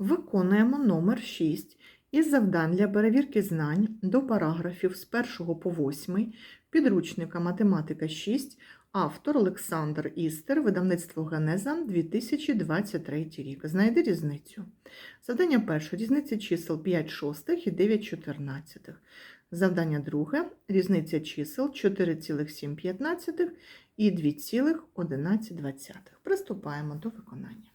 Виконуємо номер 6 із завдань для перевірки знань до параграфів з 1 по 8 підручника Математика 6, автор Олександр Істер, видавництво Генеза 2023 рік. Знайди різницю. Завдання перше. Різниця чисел 5 шостих і 9 чотирнадцятих. Завдання друге. Різниця чисел 4,7 і 2,11. Приступаємо до виконання.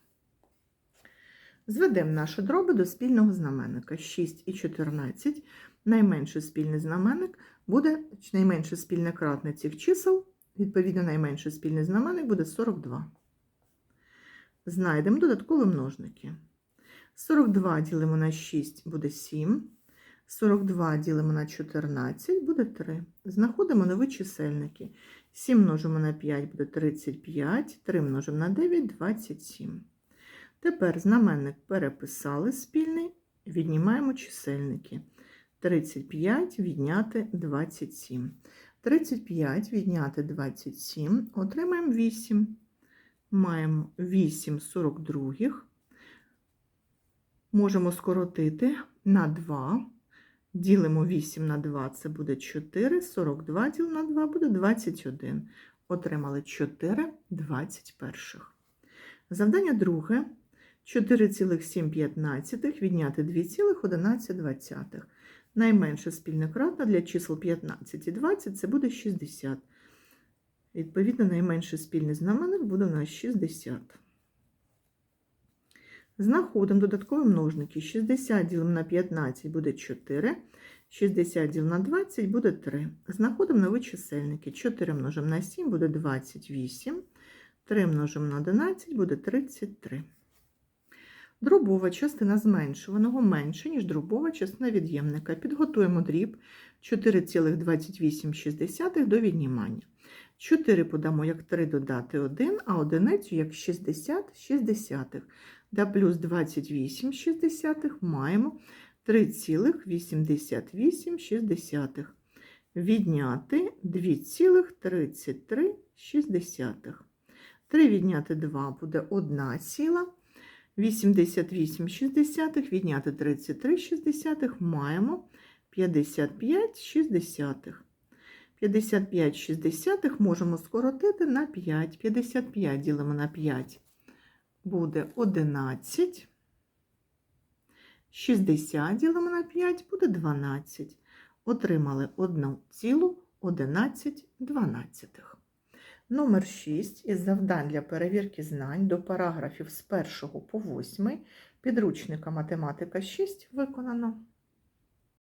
Зведемо наші дроби до спільного знаменника 6 і 14. Найменший спільний знаменник буде найменше спільне кратне цих чисел, відповідно, найменший спільний знаменник буде 42. Знайдемо додаткові множники. 42 ділимо на 6 буде 7. 42 ділимо на 14 буде 3. Знаходимо нові чисельники. 7 множимо на 5 буде 35, 3 множимо на 9 27. Тепер знаменник переписали спільний, віднімаємо чисельники. 35 відняти 27. 35 відняти 27, отримаємо 8. Маємо 8 42. Можемо скоротити на 2. Ділимо 8 на 2, це буде 4. 42 діл на 2 буде 21. Отримали 4 21. Завдання друге. 4,7 відняти 2,11. Найменше спільне кратне для чисел 15 і 20 це буде 60. Відповідно, найменший спільний знаменник буде у нас 60. Знаходимо додаткові множники. 60 ділимо на 15 буде 4. 60 ділимо на 20 буде 3. Знаходимо нові чисельники. 4 множимо на 7 буде 28. 3 множимо на 11 буде 33. Дробова частина зменшуваного менше, ніж дробова частина від'ємника. Підготуємо дріб 4,28 до віднімання. 4 подамо як 3 додати 1, а одиницю як 60 60. Да плюс 28 60 маємо 3,88. Відняти 2,33. 3 відняти 2 буде 1 ціла. 88 шістдесятих, відняти 33 шістдесятих, маємо 55 шістдесятих. 55 шістдесятих можемо скоротити на 5. 55 ділимо на 5 буде 11. 60 ділимо на 5 буде 12. Отримали 1,11 дванадцятих. Номер 6 із завдань для перевірки знань до параграфів з 1 по 8 підручника Математика 6 виконано.